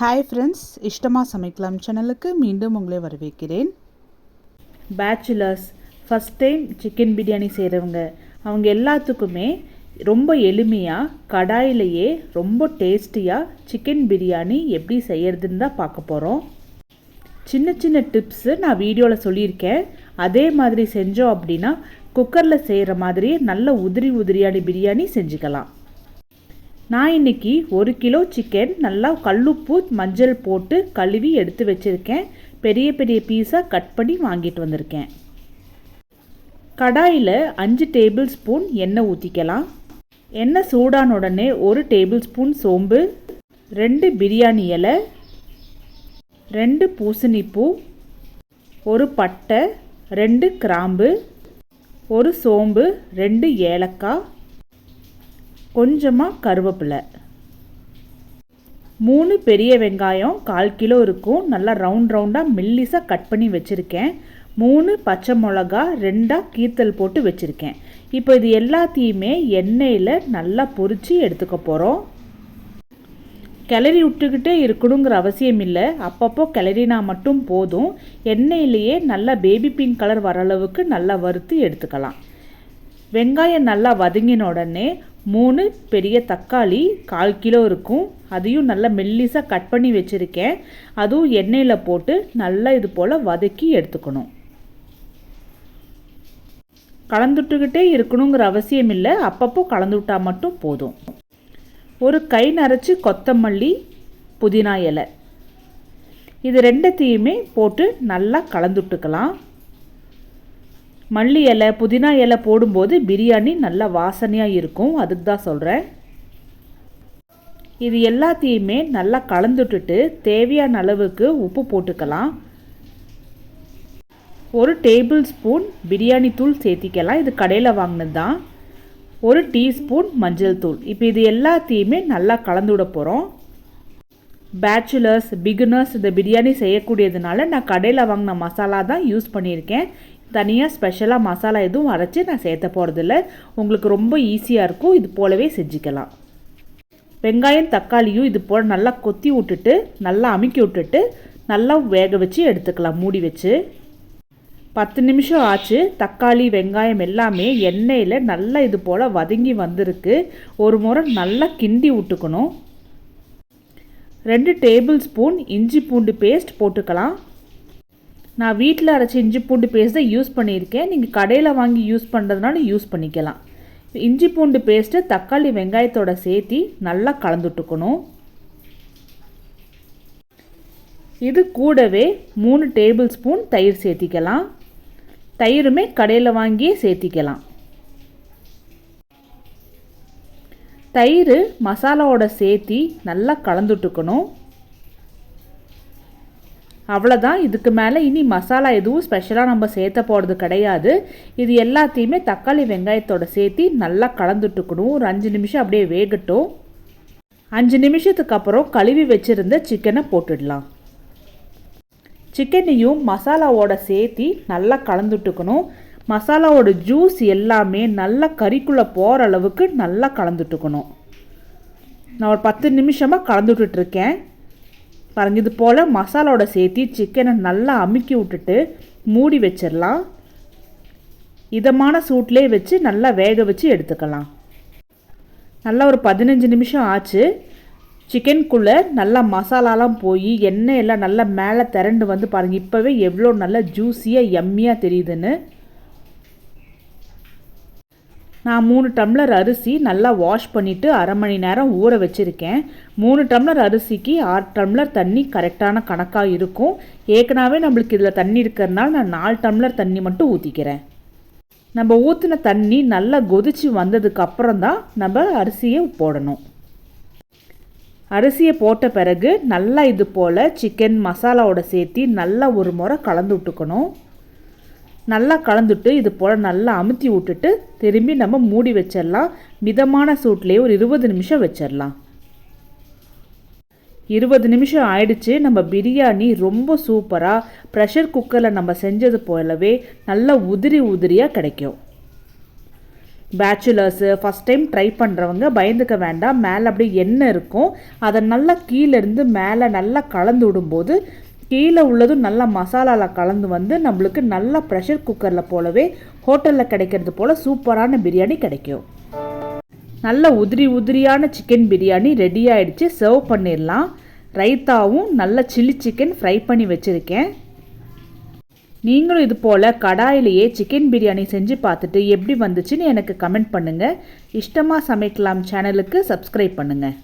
Hi friends இஷ்டமாக சமைக்கலாம் சேனலுக்கு மீண்டும் உங்களை வரவேற்கிறேன். Bachelors first time chicken biryani செய்கிறவங்க அவங்க எல்லாத்துக்குமே ரொம்ப எளிமையாக கடாயிலேயே ரொம்ப டேஸ்டியாக சிக்கன் பிரியாணி எப்படி செய்யறதுன்னு தான் பார்க்க போகிறோம் சின்ன சின்ன டிப்ஸு நான் வீடியோவில் சொல்லியிருக்கேன். அதே மாதிரி செஞ்சோம் அப்படின்னா குக்கரில் செய்கிற மாதிரியே நல்ல உதிரி உதிரியான பிரியாணி செஞ்சுக்கலாம். நான் இன்னைக்கு ஒரு கிலோ சிக்கன் நல்லா கல்லுப்பு மஞ்சள் போட்டு கழுவி எடுத்து வச்சுருக்கேன். பெரிய பெரிய பீஸாக கட் பண்ணி வாங்கிட்டு வந்திருக்கேன். கடாயில் அஞ்சு டேபிள் ஸ்பூன் எண்ணெய் ஊற்றிக்கலாம் எண்ணெய் சூடான உடனே ஒரு டேபிள் ஸ்பூன் சோம்பு ரெண்டு பிரியாணி இலை ரெண்டு பூசணிப்பூ ஒரு பட்டை ரெண்டு கிராம்பு ஒரு சோம்பு ரெண்டு ஏலக்காய் கொஞ்சமாக கருவேப்பிலை. மூணு பெரிய வெங்காயம் கால் கிலோ இருக்கும். நல்லா ரவுண்ட் ரவுண்டாக மெல்லிஸாக கட் பண்ணி வச்சுருக்கேன். மூணு பச்சை மிளகா ரெண்டாக கீத்தல் போட்டு வச்சுருக்கேன். இப்போ இது எல்லாத்தையுமே எண்ணெயில் நல்லா பொரித்து எடுத்துக்க போகிறோம் கிளறி விட்டுக்கிட்டே இருக்கணுங்கிற அவசியம் இல்லை. அப்பப்போ கிளறினா மட்டும் போதும். எண்ணெயிலேயே நல்லா பேபி பிங்க் கலர் வர அளவுக்கு நல்லா வறுத்து எடுத்துக்கலாம். வெங்காயம் நல்லா வதங்கின உடனே மூணு பெரிய தக்காளி கால் கிலோ இருக்கும். அதையும் நல்லா மெல்லிசாக கட் பண்ணி வச்சுருக்கேன். அதுவும் எண்ணெயில் போட்டு நல்லா இது போல் வதக்கி எடுத்துக்கணும். கலந்துட்டுக்கிட்டே இருக்கணுங்கிற அவசியம் இல்லை. அப்பப்போ கலந்துவிட்டால் மட்டும் போதும். ஒரு கை நரைச்சி கொத்தமல்லி புதினா இலை. இது ரெண்டத்தையுமே போட்டு நல்லா கலந்துட்டுக்கலாம். மல்லி இலை புதினா இலை போடும்போது பிரியாணி நல்லா வாசனையாக இருக்கும். அதுக்கு தான் சொல்கிறேன் இது எல்லாத்தையுமே நல்லா கலந்துட்டுட்டு தேவையான அளவுக்கு உப்பு போட்டுக்கலாம். ஒரு டேபிள் ஸ்பூன் பிரியாணி தூள் சேர்த்திக்கலாம். இது கடையில் வாங்கினது தான். ஒரு டீஸ்பூன் மஞ்சள் தூள். இப்போ இது எல்லாத்தையுமே நல்லா கலந்து விட போகிறோம் பேச்சுலர்ஸ் பிகினர்ஸ் இந்த பிரியாணி செய்யக்கூடியதுனால நான் கடையில் வாங்கின மசாலா தான் யூஸ் பண்ணியிருக்கேன். தனியாக ஸ்பெஷலாக மசாலா எதுவும் அரைச்சி நான் சேர்த்த போகிறதில்ல உங்களுக்கு ரொம்ப ஈஸியாக இருக்கும். இது போலவே செஞ்சுக்கலாம். வெங்காயம் தக்காளியும் இது போல் நல்லா கொத்தி விட்டுட்டு நல்லா அமுக்கி விட்டுட்டு நல்லா வேக வச்சு எடுத்துக்கலாம். மூடி வச்சு. பத்து நிமிஷம் ஆச்சு. தக்காளி வெங்காயம் எல்லாமே எண்ணெயில் நல்லா இது போல் வதங்கி வந்திருக்கு. ஒரு முறை நல்லா கிண்டி விட்டுக்கணும். ரெண்டு டேபிள் ஸ்பூன் இஞ்சி பூண்டு பேஸ்ட் போட்டுக்கலாம். நான் வீட்டில் அரைச்சி இஞ்சி பூண்டு பேஸ்ட்டை யூஸ் பண்ணியிருக்கேன். நீங்கள் கடையில் வாங்கி யூஸ் பண்ணுறதுனால யூஸ் பண்ணிக்கலாம். இஞ்சி பூண்டு பேஸ்ட்டு தக்காளி வெங்காயத்தோட சேர்த்தி நல்லா கலந்துட்டுக்கணும். இது கூடவே மூணு டேபிள் ஸ்பூன் தயிர் சேர்த்திக்கலாம். தயிருமே கடையில் வாங்கியே சேர்த்திக்கலாம். தயிர் மசாலாவோட சேர்த்தி நல்லா கலந்துட்டுக்கணும். அவ்வளோதான் இதுக்கு மேலே இனி மசாலா எதுவும் ஸ்பெஷலாக நம்ம சேர்த்த போகிறது கிடையாது. இது எல்லாத்தையுமே தக்காளி வெங்காயத்தோட சேர்த்து நல்லா கலந்துட்டுக்கணும். ஒரு அஞ்சு நிமிஷம் அப்படியே வேகட்டும். அஞ்சு நிமிஷத்துக்கு அப்புறம் கழுவி வச்சுருந்த சிக்கனை போட்டுடலாம். சிக்கனையும் மசாலாவோட சேர்த்தி நல்லா கலந்துட்டுக்கணும். மசாலாவோட ஜூஸ் எல்லாமே நல்லா கறிக்குள்ளே போகிற அளவுக்கு நல்லா கலந்துட்டுக்கணும். நான் ஒரு பத்து நிமிஷமாக கலந்துட்டுருக்கேன் பாருங்கள் இது போல் மசாலாவோட சேர்த்து சிக்கனை நல்லா அமுக்கி விட்டுட்டு மூடி வச்சிடலாம். இதமான சூட்லேயே வச்சு நல்லா வேக வச்சு எடுத்துக்கலாம். நல்லா ஒரு பதினஞ்சு நிமிஷம் ஆச்சு. சிக்கனுக்குள்ளே நல்லா மசாலாலாம் போய் எண்ணெய் எல்லாம் நல்லா மேலே திரண்டு வந்து பாருங்கள் இப்போவே எவ்வளோ நல்லா ஜூஸியாக எம்மியாக தெரியுதுன்னு. நான் மூணு டம்ளர் அரிசி நல்லா வாஷ் பண்ணிவிட்டு அரை மணி நேரம் ஊற வச்சுருக்கேன். மூணு டம்ளர் அரிசிக்கு ஆறு டம்ளர் தண்ணி கரெக்டான கணக்காக இருக்கும். ஏற்கனவே நம்மளுக்கு இதில் தண்ணி இருக்கிறதுனால நான் நாலு டம்ளர் தண்ணி மட்டும் ஊற்றிக்கிறேன் நம்ம ஊற்றின தண்ணி நல்லா கொதிச்சு வந்ததுக்கப்புறம் தான் நம்ம அரிசியை போடணும். அரிசியை போட்ட பிறகு நல்லா இது போல் சிக்கன் மசாலாவோட சேர்த்து நல்லா ஒரு முறை கலந்து விட்டுக்கணும். நல்லா கலந்துட்டு இது போல் நல்லா அமுத்தி விட்டுட்டு திரும்பி நம்ம மூடி வச்சிடலாம். மிதமான சூட்லேயே ஒரு இருபது நிமிஷம் வச்சிடலாம். இருபது நிமிஷம் ஆயிடுச்சு. நம்ம பிரியாணி ரொம்ப சூப்பராக ப்ரெஷர் குக்கரில் நம்ம செஞ்சது போலவே நல்லா உதிரி உதிரியாக கிடைக்கும். பேச்சுலர்ஸு ஃபஸ்ட் டைம் ட்ரை பண்ணுறவங்க பயந்துக்க வேண்டாம். மேலே அப்படியே எண்ணெய் இருக்கும். அதை நல்லா கீழேருந்து மேலே நல்லா கலந்து விடும்போது கீழே உள்ளதும் நல்லா மசாலாவில் கலந்து வந்து நம்மளுக்கு நல்லா ப்ரெஷர் குக்கரில் போலவே ஹோட்டலில் கிடைக்கிறது போல் சூப்பரான பிரியாணி கிடைக்கும். நல்ல உதிரி உதிரியான சிக்கன் பிரியாணி ரெடி ஆயிடுச்சு. சர்வ் பண்ணிடலாம். ரைத்தாவும் நல்ல சில்லி சிக்கன் ஃப்ரை பண்ணி வச்சுருக்கேன். நீங்களும் இது போல் கடாயிலேயே சிக்கன் பிரியாணி செஞ்சு பார்த்துட்டு எப்படி வந்துச்சுன்னு எனக்கு கமெண்ட் பண்ணுங்கள் இஷ்டமாக சமைக்கலாம் சேனலுக்கு சப்ஸ்கிரைப் பண்ணுங்கள்